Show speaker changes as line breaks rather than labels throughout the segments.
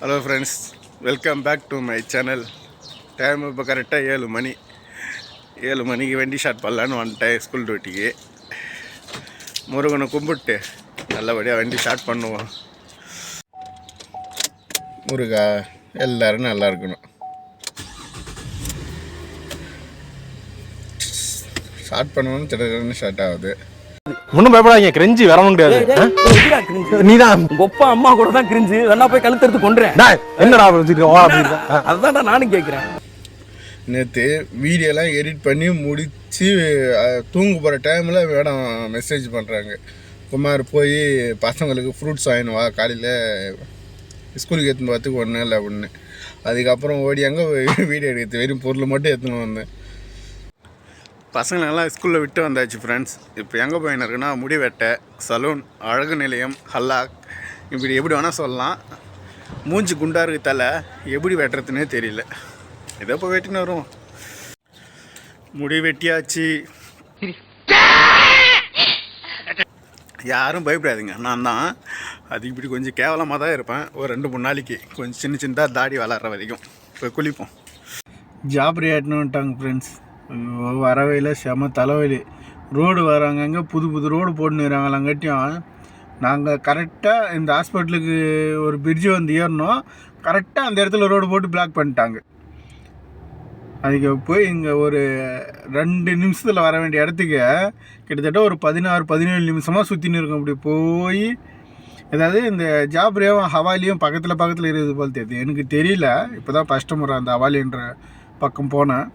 Hello friends welcome back to my channel time இப்போ கரெக்டாக ஏழு மணி. ஏழு மணிக்கு வண்டி ஷார்ட் பண்ணலான்னு வந்துட்டேன் ஸ்கூல் டியூட்டிக்கு முருகனை கும்பிட்டு நல்லபடியாக வண்டி ஸ்டார்ட் பண்ணுவோம். முருகா எல்லோரும் நல்லா இருக்கணும். ஷார்ட் பண்ணுவோன்னு திடீர்னு ஸ்டார்ட் ஆகுது.
ஒன்றும் பயப்படாதீங்க கிரெஞ்சி வரவும் கிடையாது. நீதான்
உங்க அப்பா அம்மா கூட தான் கிரிஞ்சு வேணா போய் கழுத்தெடுத்து கொண்டுறேன்
டேய், என்னடா.
அதுதான்டா நானும் கேட்கிறேன்
நேற்று வீடியோலாம் எடிட் பண்ணி முடித்து தூங்க போகிற டைமில் மேடம் மெசேஜ் பண்ணுறாங்க குமார் போய் பசங்களுக்கு ஃப்ரூட்ஸ் வாங்கினு வா காலையில் ஸ்கூலுக்கு எடுத்துன்னு பார்த்துக்கு ஒன்றும் இல்லை ஒன்று அதுக்கப்புறம் ஓடி அங்கே வீடியோ எடுக்கிறது வெறும் பொருள் மட்டும் எடுத்துன்னு வந்தேன். பசங்களெல்லாம் ஸ்கூலில் விட்டு வந்தாச்சு ஃப்ரெண்ட்ஸ் இப்போ எங்கே போயினருக்குன்னா முடி வெட்ட சலூன் அழகு நிலையம் ஹல்லாக் இப்படி எப்படி வேணால் சொல்லலாம். மூஞ்சி குண்டா இருக்கு தலை. எப்படி வெட்டுறதுனே தெரியல. ஏதோ இப்போ வெட்டின்னு வரும் முடி வெட்டியாச்சு. யாரும் பயப்படாதீங்க. நான் தான். அது இப்படி கொஞ்சம் கேவலமாக தான் இருப்பேன். ஒரு ரெண்டு மூணு நாளைக்கு கொஞ்சம் சின்ன சின்னதாக தாடி வளர்கிற வரைக்கும். இப்போ குளிப்போம். ஜாப் ரேட்னுட்டாங்க ஃப்ரெண்ட்ஸ் வரவையில் செம தலைவலி. ரோடு வராங்கங்க புது புது ரோடு போட்டுனுறாங்களாங்காட்டியும் நாங்கள் கரெக்டாக இந்த ஹாஸ்பிட்டலுக்கு ஒரு பிரிட்ஜு வந்து ஏறினோம் கரெக்டாக அந்த இடத்துல ரோடு போட்டு பிளாக் பண்ணிட்டாங்க. அதுக்கு போய் இங்கே ஒரு ரெண்டு நிமிஷத்தில் வர வேண்டிய இடத்துக்கு கிட்டத்தட்ட ஒரு பதினாறு பதினேழு நிமிஷமாக சுற்றின்னு இருக்கோம். அப்படி போய் அதாவது இந்த ஜாப்ரேவும் ஹவாலியும் பக்கத்தில் பக்கத்தில் இருக்குது போல் தெரியுது. எனக்கு தெரியல. இப்போ தான் ஃபஸ்ட்டு முறை அந்த ஹவாலின்ற பக்கம் போனேன்.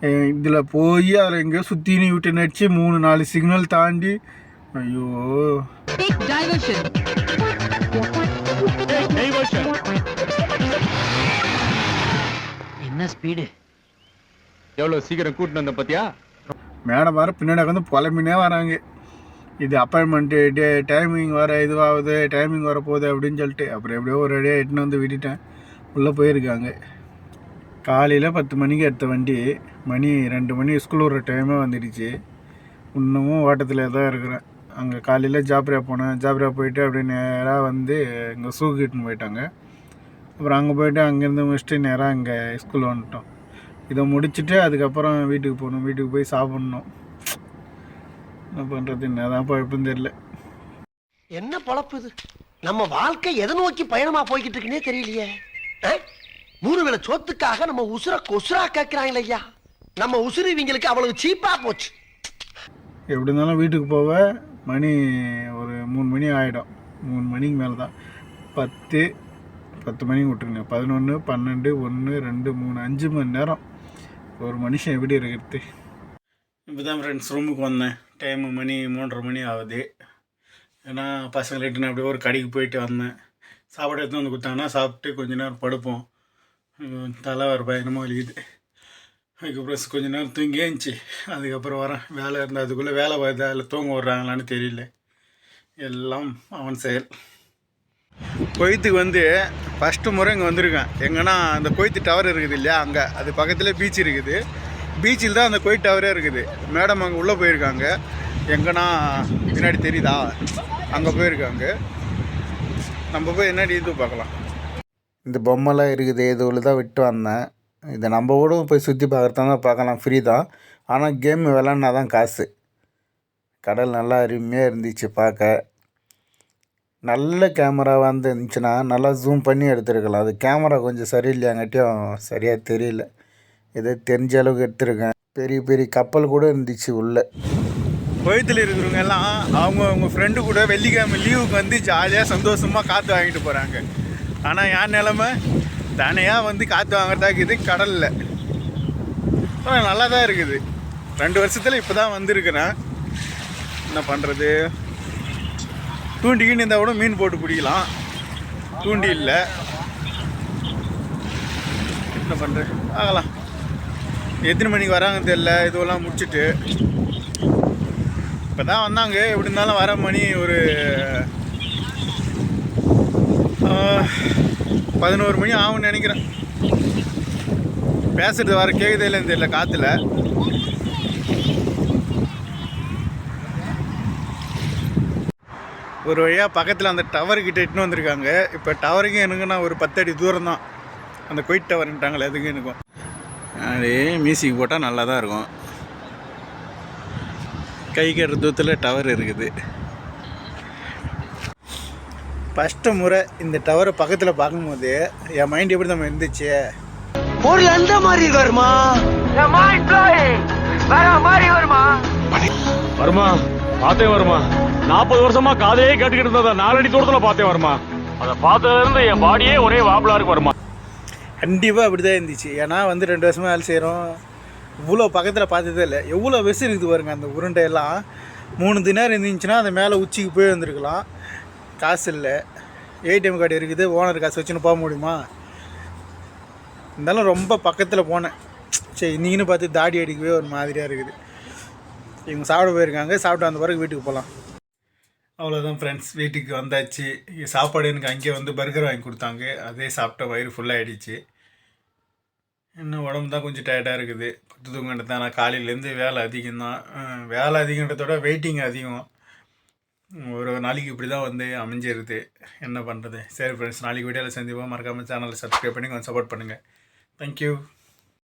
இதில் போய் அதில் எங்கேயோ சுற்றினு விட்டு நடிச்சு மூணு நாலு சிக்னல் தாண்டி ஐயோ.
என்ன ஸ்பீடு
எவ்வளவு சீக்கிரம் கூட்டிட்டு வந்த பாத்தியா?
மேடம் வர பின்னாடி வந்து புலம்பினே வராங்க. இது அப்பாயின்மெண்ட்டு டே டைமிங் வர இதுவாகுது டைமிங் வர போகுது அப்படின்னு சொல்லிட்டு அப்புறம் எப்படியோ ஒரு அடியாக எட்டுன்னு வந்து விட்டுட்டேன். உள்ளே போயிருக்காங்க. காலையில் பத்து மணிக்கு எடுத்த வண்டி மணி ரெண்டு மணி ஸ்கூல் விடுற டைமே வந்துடுச்சு. இன்னமும் ஓட்டத்தில் தான் இருக்கிறேன். அங்கே காலையில் ஜாப்ரியா போனேன். ஜாப்ரியா போயிட்டு அப்படியே நேராக வந்து இங்கே சூக்கிட்டுன்னு போயிட்டாங்க. அப்புறம் அங்கே போயிட்டு அங்கேருந்து முடிச்சுட்டு நேராக இங்கே ஸ்கூல் வந்துட்டோம். இதை முடிச்சுட்டு அதுக்கப்புறம் வீட்டுக்கு போகணும். வீட்டுக்கு போய் சாப்பிட்ணும். என்ன பண்ணுறது என்னதான் பழப்புன்னு தெரியல.
என்ன பழப்பு இது? நம்ம வாழ்க்கை எதை நோக்கி பயணமாக போய்கிட்டு இருக்குன்னே தெரியலையே. மூணு வேளை சோத்துக்காக நம்ம உசுர கொசுரா கேட்கிறாங்களே ஐயா. நம்ம உசுறு இவங்களுக்கு அவ்வளவு சீப்பா போச்சு.
எப்படி இருந்தாலும் வீட்டுக்கு போக மணி ஒரு மூணு மணி ஆகிடும் மூணு மணிக்கு மேலே தான் பத்து பத்து மணிக்கு விட்டுருங்க. பதினொன்று பன்னெண்டு ஒன்று ரெண்டு மூணு அஞ்சு மணி நேரம். ஒரு மனுஷன் எப்படி இருக்கிறது? இப்போ தான் ஃப்ரெண்ட்ஸ் ரூமுக்கு வந்தேன். டைமு மணி மூன்றரை மணி ஆகுது. ஏன்னா பசங்களை நான் அப்படியே ஒரு கடைக்கு போயிட்டு வந்தேன். சாப்பாடு எடுத்து வந்து கொடுத்தாங்கன்னா சாப்பிட்டு கொஞ்ச நேரம் படுப்போம். தலை வர பயணமாக வலிக்குது. அதுக்கப்புறம் கொஞ்ச நேரம் தூங்கி ஏஞ்சி அதுக்கப்புறம் வரேன். வேலை இருந்தால் அதுக்குள்ளே வேலை வருதா இல்லை தூங்க விட்றாங்களான்னு தெரியல. எல்லாம் அவன் செயல். கொய்த்துக்கு வந்து ஃபஸ்ட்டு முறை இங்கே வந்திருக்கேன். எங்கன்னா அந்த கொய்த்து டவர் இருக்குது இல்லையா அங்கே. அது பக்கத்தில் பீச் இருக்குது. பீச்சில் தான் அந்த கொய்த் டவரே இருக்குது. மேடம் அங்கே உள்ளே போயிருக்காங்க. எங்கன்னா பின்னாடி தெரியுதா? அங்கே போயிருக்காங்க. நம்ம போய் என்னடி இது பார்க்கலாம். இந்த பொம்மைலாம் இருக்குது இதுவில் தான் விட்டு வந்தேன். இதை நம்ம கூட போய் சுற்றி பார்க்குறதா தான் பார்க்கலாம் ஃப்ரீ தான். ஆனால் கேம் விளாட்னா தான் காசு. கடல் நல்லா அருமையாக இருந்துச்சு பார்க்க. நல்ல கேமரா வந்து இருந்துச்சுன்னா நல்லா ஜூம் பண்ணி எடுத்துருக்கலாம். அது கேமரா கொஞ்சம் சரியில்லையாங்காட்டியும் சரியாக தெரியல. ஏதோ தெரிஞ்ச அளவுக்கு எடுத்திருக்கேன். பெரிய பெரிய கப்பல் கூட இருந்துச்சு உள்ளே. கோயத்தில் இருக்கிறவங்க எல்லாம் அவங்க அவங்க ஃப்ரெண்டு கூட வெள்ளிக்கிழமை லீவுக்கு வந்து ஜாலியாக சந்தோஷமாக காற்று வாங்கிட்டு போகிறாங்க ஆனால் என் நிலமை? தனியாக வந்து காற்று வாங்குறதா இருக்குது கடலில். ஆனால் நல்லா தான் இருக்குது. ரெண்டு வருஷத்தில் இப்போ தான் வந்திருக்கிறேன் என்ன பண்ணுறது தூண்டிக்கின்னு இருந்தால் கூட மீன் போட்டு பிடிக்கலாம். தூண்டி இல்லை. என்ன பண்ணுறது ஆகலாம். எத்தனை மணிக்கு வராங்கன்னு தெரியல. இதுவெல்லாம் முடிச்சுட்டு. இப்போ தான் வந்தாங்க. எப்படி இருந்தாலும் வர மணி ஒரு பதினோரு மணி ஆகும்னு நினைக்கிறேன். பேசுறது வர கேக்குதே இல்லைன்னு தெரியல காற்றுல ஒரு வழியாக பக்கத்தில் அந்த டவர்கிட்ட இட்டுன்னு வந்திருக்காங்க. இப்போ டவருக்கும் எனக்குன்னா ஒரு பத்து அடி தூரம் தான் அந்த கொயிட் டவர்ன்ட்டாங்களே அதுக்கும் எனக்கும். அதே மியூசிக் போட்டால் நல்லா தான் இருக்கும். கை கட்டுற தூரத்தில் டவர் இருக்குது. ஃபஸ்ட்டு முறை இந்த டவரை பக்கத்தில் பார்க்கும்போது என் மைண்ட் எப்படி நம்ம இருந்துச்சு?
ஒரு அந்த மாதிரி வருமா?
வருமா? பார்த்தேன் வருமா? நாற்பது வருஷமா காதையே கேட்டுக்கிட்டு இருந்தத நாலடி தூரத்துல பார்த்தேன் வருமா? அதை பார்த்ததுல இருந்து என் பாடியே ஒரே வாபலா இருக்கு வருமா?
கண்டிப்பாக அப்படி தான் இருந்துச்சு. ஏன்னா வந்து ரெண்டு வருஷமாக வேலை செய்கிறோம் இவ்வளோ பக்கத்தில் பார்த்ததே இல்லை. எவ்வளோ வெசு இருக்குது பாருங்க அந்த உருண்டையெல்லாம். மூணு தினம் இருந்துச்சுன்னா அந்த மேலே உச்சிக்கு போய் வந்திருக்கலாம். காசு இல்லை ஏடிஎம் கார்டு இருக்குது. ஓனர் காசு வச்சுன்னு போக முடியுமா? இருந்தாலும் ரொம்ப பக்கத்தில் போனேன். சரி இன்னின்னு பார்த்து தாடி அடிக்கவே ஒரு மாதிரியாக இருக்குது. இவங்க சாப்பிட போயிருக்காங்க. சாப்பிட்டு வந்த பிறகு வீட்டுக்கு போகலாம் அவ்வளோதான் ஃப்ரெண்ட்ஸ் வீட்டுக்கு வந்தாச்சு. சாப்பாடு எனக்கு அங்கே வந்து பர்கர் வாங்கி கொடுத்தாங்க. அதே சாப்பிட்ட வயிறு ஃபுல்லாகிடுச்சு இன்னும் உடம்பு தான் கொஞ்சம் டயர்டாக இருக்குது. பத்து தூங்கிட்டு தான் நான் காலையிலேருந்து வேலை அதிகம்தான். அஹ் வேலை அதிகன்றதோட வெயிட்டிங் அதிகம். ஒரு நாளைக்கு இப்படி தான் வந்து அமைஞ்சிருது. என்ன பண்ணுறது சரி ஃப்ரெண்ட்ஸ் நாளைக்கு வீடியோவில் சந்திப்போம். மறக்காமல் சேனலை சப்ஸ்கிரைப் பண்ணி கொஞ்சம் சப்போர்ட் பண்ணுங்கள் தேங்க்யூ